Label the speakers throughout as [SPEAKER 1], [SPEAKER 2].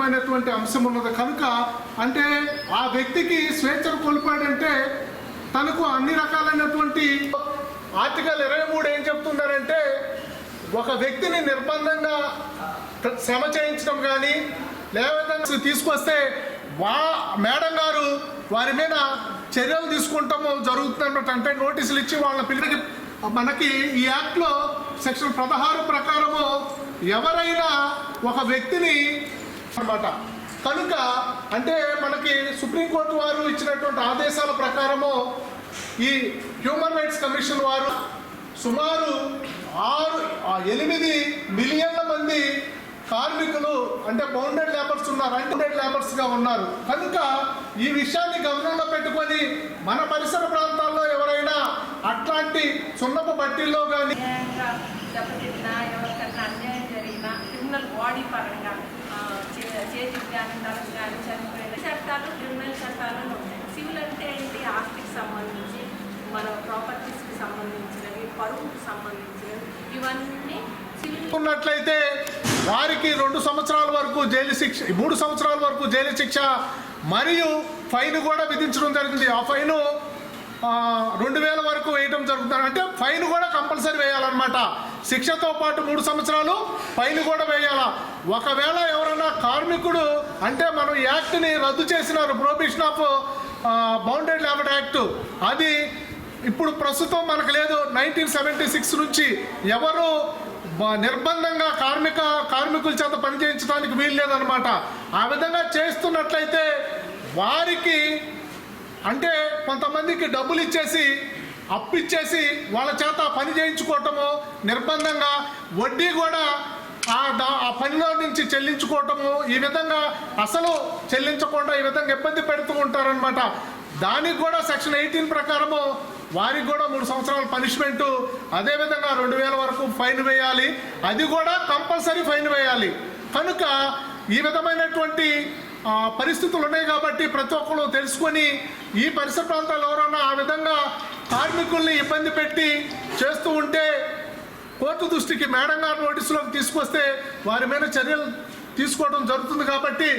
[SPEAKER 1] విధమైనటువంటి అంశం ఉన్నది. కనుక అంటే ఆ వ్యక్తికి స్వేచ్ఛను కోల్పోయాడంటే తనకు అన్ని రకాలైనటువంటి ఆర్టికల్ ఇరవై మూడు ఏం చెప్తున్నారంటే ఒక వ్యక్తిని నిర్బంధంగా శ్రమ చేయించడం కానీ లేకపోతే తీసుకొస్తే వా మేడం గారు వారి మీద చర్యలు తీసుకుంటాము జరుగుతున్నట్టు అంటే నోటీసులు ఇచ్చి వాళ్ళ పిల్లలకి మనకి ఈ యాక్ట్లో సెక్షన్ పదహారు ప్రకారము ఎవరైనా ఒక వ్యక్తిని అన్నమాట కనుక అంటే మనకి సుప్రీంకోర్టు వారు ఇచ్చినటువంటి ఆదేశాల ప్రకారము ఈ హ్యూమన్ రైట్స్ కమిషన్ వారు సుమారు ఆరు ఎనిమిది మిలియన్ల మంది కార్మికులు అంటే బౌండెడ్ లేబర్స్ ఉన్నారు అన్బౌండెడ్ లేబర్స్గా ఉన్నారు. కనుక ఈ విషయాన్ని గమనంలో పెట్టుకొని మన పరిసర ప్రాంతాల్లో ఎవరైనా అట్లాంటి సున్నపు బట్టీల్లో కానీ
[SPEAKER 2] అన్యాయంగా దెబ్బతిన్నా ఎవరికన్నా అన్యాయం జరిగినా క్రిమినల్ బాడీ పరంగా చే- చేతికి కానీ తలకు కానీ చనిపోయిన చట్టాలు క్రిమినల్ చట్టాలు ఉన్నాయి సివిల్ అంటే ఏంటి? ఆస్తికి సంబంధించి మన ప్రాపర్టీస్కి సంబంధించినవి పరువుకు సంబంధించినవి ఇవన్నీ
[SPEAKER 1] ఉన్నట్లయితే వారికి రెండు సంవత్సరాల వరకు జైలు శిక్ష మూడు సంవత్సరాల వరకు జైలు శిక్ష మరియు ఫైన్ కూడా విధించడం జరిగింది. ఆ ఫైను రెండు వేల వరకు వేయటం జరుగుతుంది. అంటే ఫైన్ కూడా కంపల్సరీ వేయాలన్నమాట. శిక్షతో పాటు మూడు సంవత్సరాలు పైన కూడా వేయాలా? ఒకవేళ ఎవరైనా కార్మికుడు అంటే మనం యాక్ట్ని రద్దు చేసినారు prohibition of bonded labour act అది ఇప్పుడు ప్రస్తుతం మనకు లేదు. నైన్టీన్ సెవెంటీ సిక్స్ నుంచి ఎవరు బ- నిర్బంధంగా కార్మిక కార్మికుల చేత పనిచేయించడానికి వీలు లేదనమాట ఆ విధంగా చేస్తున్నట్లయితే వారికి అంటే కొంతమందికి డబ్బులు ఇచ్చేసి అప్పు ఇచ్చేసి వాళ్ళ చేత పని చేయించుకోవటము నిర్బంధంగా వడ్డీ కూడా ఆ పనిలో నుంచి చెల్లించుకోవటము ఈ విధంగా అసలు చెల్లించకుండా ఈ విధంగా ఇబ్బంది పెడుతూ ఉంటారనమాట దానికి కూడా సెక్షన్ ఎయిటీన్ ప్రకారము వారికి కూడా మూడు సంవత్సరాల పనిష్మెంట్ అదేవిధంగా రెండు వేల వరకు ఫైన్ వేయాలి. అది కూడా కంపల్సరీ ఫైన్ వేయాలి. కనుక ఈ విధమైనటువంటి పరిస్థితులు ఉన్నాయి కాబట్టి ప్రతి ఒక్కరు తెలుసుకొని ఈ పరిసర ప్రాంతాలు ఎవరన్నా ఆ విధంగా కార్మికుల్ని ఇబ్బంది పెట్టి చేస్తూ ఉంటే కోర్టు దృష్టికి మేడం గారు నోటీసులోకి తీసుకొస్తే వారి మీద చర్యలు తీసుకోవడం జరుగుతుంది కాబట్టి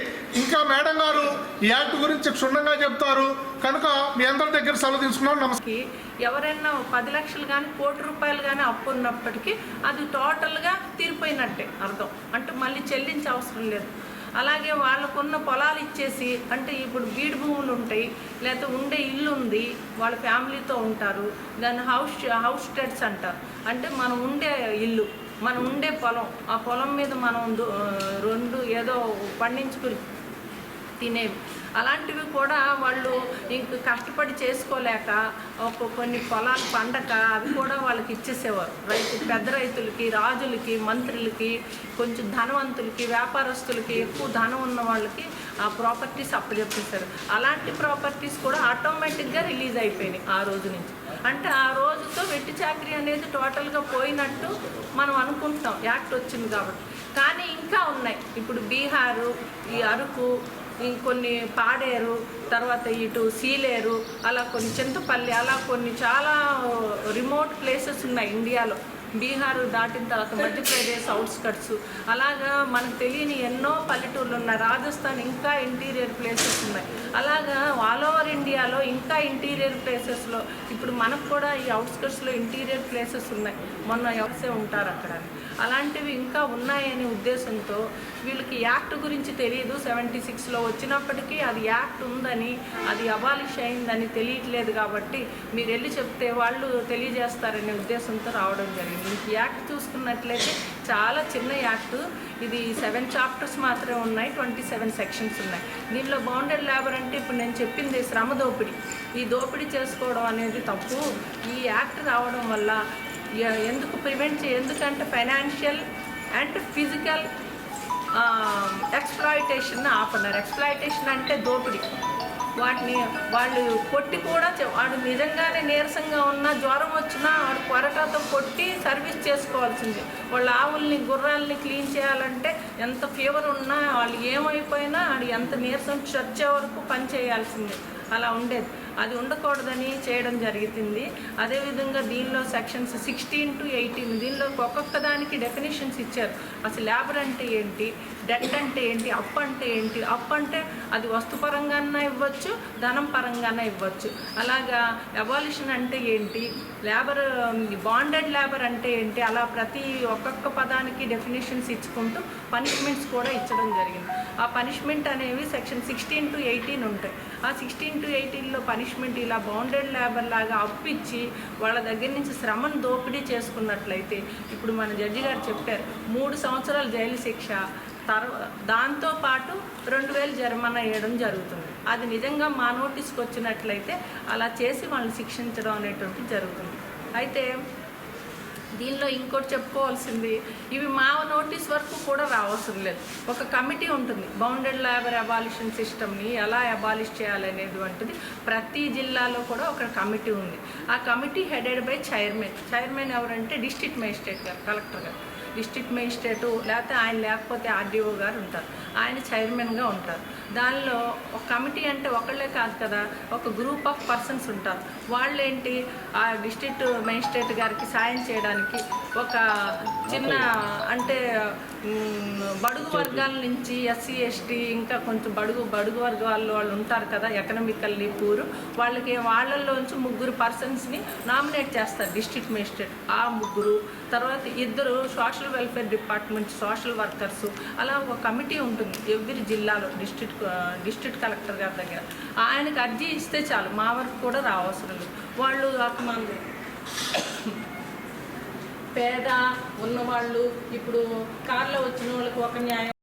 [SPEAKER 1] ఇంకా మేడం గారు ఈ యాక్ట్ గురించి క్షుణ్ణంగా చెప్తారు. కనుక మీ అందరి దగ్గర సెలవు తీసుకున్నాం. నమస్కారం
[SPEAKER 2] ఎవరైనా పది లక్షలు కానీ కోటి రూపాయలు కానీ అప్పు ఉన్నప్పటికీ అది టోటల్గా తీరిపోయినట్టే అర్థం. అంటే మళ్ళీ చెల్లించే అవసరం లేదు. అలాగే వాళ్ళకున్న పొలాలు ఇచ్చేసి అంటే ఇప్పుడు బీడు భూములు ఉంటాయి లేకపోతే ఉండే ఇల్లు ఉంది వాళ్ళ ఫ్యామిలీతో ఉంటారు దాన్ని హౌస్ హౌస్ స్టెడ్స్ అంటారు. అంటే మనం ఉండే ఇల్లు మనం ఉండే పొలం ఆ పొలం మీద మనం రెండు ఏదో పండించుకుని తినేవి. అలాంటివి కూడా వాళ్ళు ఇంక కష్టపడి చేసుకోలేక ఒక కొన్ని పొలాలు పండక అవి కూడా వాళ్ళకి ఇచ్చేసేవారు. రైతు పెద్ద రైతులకి రాజులకి మంత్రులకి కొంచెం ధనవంతులకి వ్యాపారస్తులకి ఎక్కువ ధనం ఉన్న వాళ్ళకి ఆ ప్రాపర్టీస్ అప్పచెప్పేశారు అలాంటి ప్రాపర్టీస్ కూడా ఆటోమేటిక్గా రిలీజ్ అయిపోయినాయి ఆ రోజు నుంచి. అంటే ఆ రోజుతో వెట్టి చాకరీ అనేది టోటల్గా పోయినట్టు మనం అనుకుంటాం యాక్ట్ వచ్చింది కాబట్టి. కానీ ఇంకా ఉన్నాయి. ఇప్పుడు బీహారు ఈ అరకు ఇంకొన్ని పాడేరు తర్వాత ఇటు సీలేరు అలా కొన్ని చింతపల్లి అలా కొన్ని చాలా రిమోట్ ప్లేసెస్ ఉన్నాయి ఇండియాలో. బీహార్ దాటిన తర్వాత మధ్యప్రదేశ్ అవుట్స్కట్స్ అలాగా మనకు తెలియని ఎన్నో పల్లెటూర్లు ఉన్నాయి. రాజస్థాన్ ఇంకా ఇంటీరియర్ ప్లేసెస్ ఉన్నాయి. అలా ఇంకా ఇంటీరియర్ ప్లేసెస్లో ఇప్పుడు మనకు కూడా ఈ అవుట్స్కట్స్లో ఇంటీరియర్ ప్లేసెస్ ఉన్నాయి. మొన్న ఎవరిసే ఉంటారు అక్కడ. అలాంటివి ఇంకా ఉన్నాయనే ఉద్దేశంతో వీళ్ళకి యాక్ట్ గురించి తెలియదు. సెవెంటీ సిక్స్లో వచ్చినప్పటికీ అది యాక్ట్ ఉందని అది అబాలిష్ అయిందని తెలియట్లేదు కాబట్టి మీరు వెళ్ళి చెప్తే వాళ్ళు తెలియజేస్తారనే ఉద్దేశంతో రావడం జరిగింది. ఈ యాక్ట్ చూసుకున్నట్లయితే చాలా చిన్న యాక్ట్. ఇది సెవెన్ చాప్టర్స్ మాత్రమే ఉన్నాయి ట్వంటీ సెవెన్ సెక్షన్స్ ఉన్నాయి. దీనిలో బౌండెడ్ లేబర్ అంటే ఇప్పుడు నేను చెప్పింది శ్రమ దోపిడీ. ఈ దోపిడీ చేసుకోవడం అనేది తప్పు. ఈ యాక్ట్ రావడం వల్ల ఎందుకు ప్రివెంట్ ఎందుకంటే ఫైనాన్షియల్ అండ్ ఫిజికల్ ఎక్స్ప్లాయిటేషన్ ఆపన్నారు ఎక్స్ప్లాయిటేషన్ అంటే దోపిడీ. వాటిని వాళ్ళు కొట్టి కూడా వాడు నిజంగానే నీరసంగా ఉన్నా జ్వరం వచ్చినా కొట్టి సర్వీస్ చేసుకోవాల్సింది. వాళ్ళ ఆవుల్ని గుర్రాలని క్లీన్ చేయాలంటే ఎంత ఫీవర్ ఉన్నా వాళ్ళు ఏమైపోయినా వాడు ఎంత నీరసం చచ్చే వరకు పని చేయాల్సిందే. అలా ఉండేది. అది ఉండకూడదని చేయడం జరుగుతుంది అదేవిధంగా దీనిలో సెక్షన్స్ సిక్స్టీన్ టు ఎయిటీన్ దీనిలో ఒక్కొక్క దానికి డెఫినేషన్స్ ఇచ్చారు. అసలు లేబర్ అంటే ఏంటి? డెట్ అంటే ఏంటి? అప్ అంటే ఏంటి? అప్ అంటే అది వస్తుపరంగానే ఇవ్వచ్చు ధనం పరంగానే ఇవ్వచ్చు. అలాగా అబాలిషన్ అంటే ఏంటి? లేబర్ బాండెడ్ లేబర్ అంటే ఏంటి? అలా ప్రతి ఒక్కొక్క పదానికి డెఫినేషన్స్ ఇచ్చుకుంటూ పనిష్మెంట్స్ కూడా ఇచ్చడం జరిగింది. ఆ పనిష్మెంట్ అనేవి సెక్షన్ సిక్స్టీన్ టు ఎయిటీన్ ఉంటాయి. ఆ సిక్స్టీన్ టు ఎయిటీన్లో పనిష్మెంట్ ఇలా బౌండెడ్ లేబర్ లాగా అప్పిచ్చి వాళ్ళ దగ్గర నుంచి శ్రమను దోపిడీ చేసుకున్నట్లయితే ఇప్పుడు మన జడ్జి గారు చెప్పారు మూడు సంవత్సరాల జైలు శిక్ష తర్వా దాంతో పాటు రెండు వేలు జరిమానా వేయడం జరుగుతుంది. అది నిజంగా మా నోటీస్కి వచ్చినట్లయితే అలా చేసి వాళ్ళని శిక్షించడం అనేటువంటి జరుగుతుంది. అయితే దీనిలో ఇంకోటి చెప్పుకోవాల్సింది ఇవి మా నోటీస్ వరకు కూడా రావాల్సిన లేదు. ఒక కమిటీ ఉంటుంది బౌండెడ్ లేబర్ అబాలిషన్ సిస్టమ్ని ఎలా అబాలిష్ చేయాలనేది వంటిది ప్రతి జిల్లాలో కూడా ఒక కమిటీ ఉంది. ఆ committee headed by chairman. Chairman ఎవరంటే డిస్ట్రిక్ట్ మేజిస్ట్రేట్ గారు కలెక్టర్ గారు. డిస్ట్రిక్ట్ మేజిస్ట్రేటు లేకపోతే ఆయన లేకపోతే ఆర్డీఓ గారు ఉంటారు. ఆయన చైర్మన్గా ఉంటారు. దానిలో ఒక కమిటీ అంటే ఒకళ్ళే కాదు కదా ఒక గ్రూప్ ఆఫ్ పర్సన్స్ ఉంటారు. వాళ్ళు ఏంటి ఆ డిస్ట్రిక్ట్ మేజిస్ట్రేట్ గారికి సాయం చేయడానికి ఒక చిన్న అంటే బడుగు వర్గాల నుంచి ఎస్సీ ఎస్టీ ఇంకా కొంచెం బడుగు బడుగు వర్గాల్లో వాళ్ళు ఉంటారు కదా ఎకనామికల్లీ పూరు. వాళ్ళకి వాళ్ళల్లోంచి ముగ్గురు పర్సన్స్ని నామినేట్ చేస్తారు డిస్ట్రిక్ట్ మేజిస్ట్రేట్. ఆ ముగ్గురు తర్వాత ఇద్దరు social social welfare department social workers అలా ఒక కమిటీ ఉంటుంది ఎవ్రీ జిల్లాలో డిస్ట్రిక్ట్ డిస్ట్రిక్ట్ కలెక్టర్ గారి దగ్గర. ఆయనకు అర్జీ ఇస్తే చాలు మా వరకు కూడా రావసరం లేదు. వాళ్ళు మన పేద ఉన్నవాళ్ళు ఇప్పుడు కార్లో వచ్చిన వాళ్ళకి ఒక న్యాయం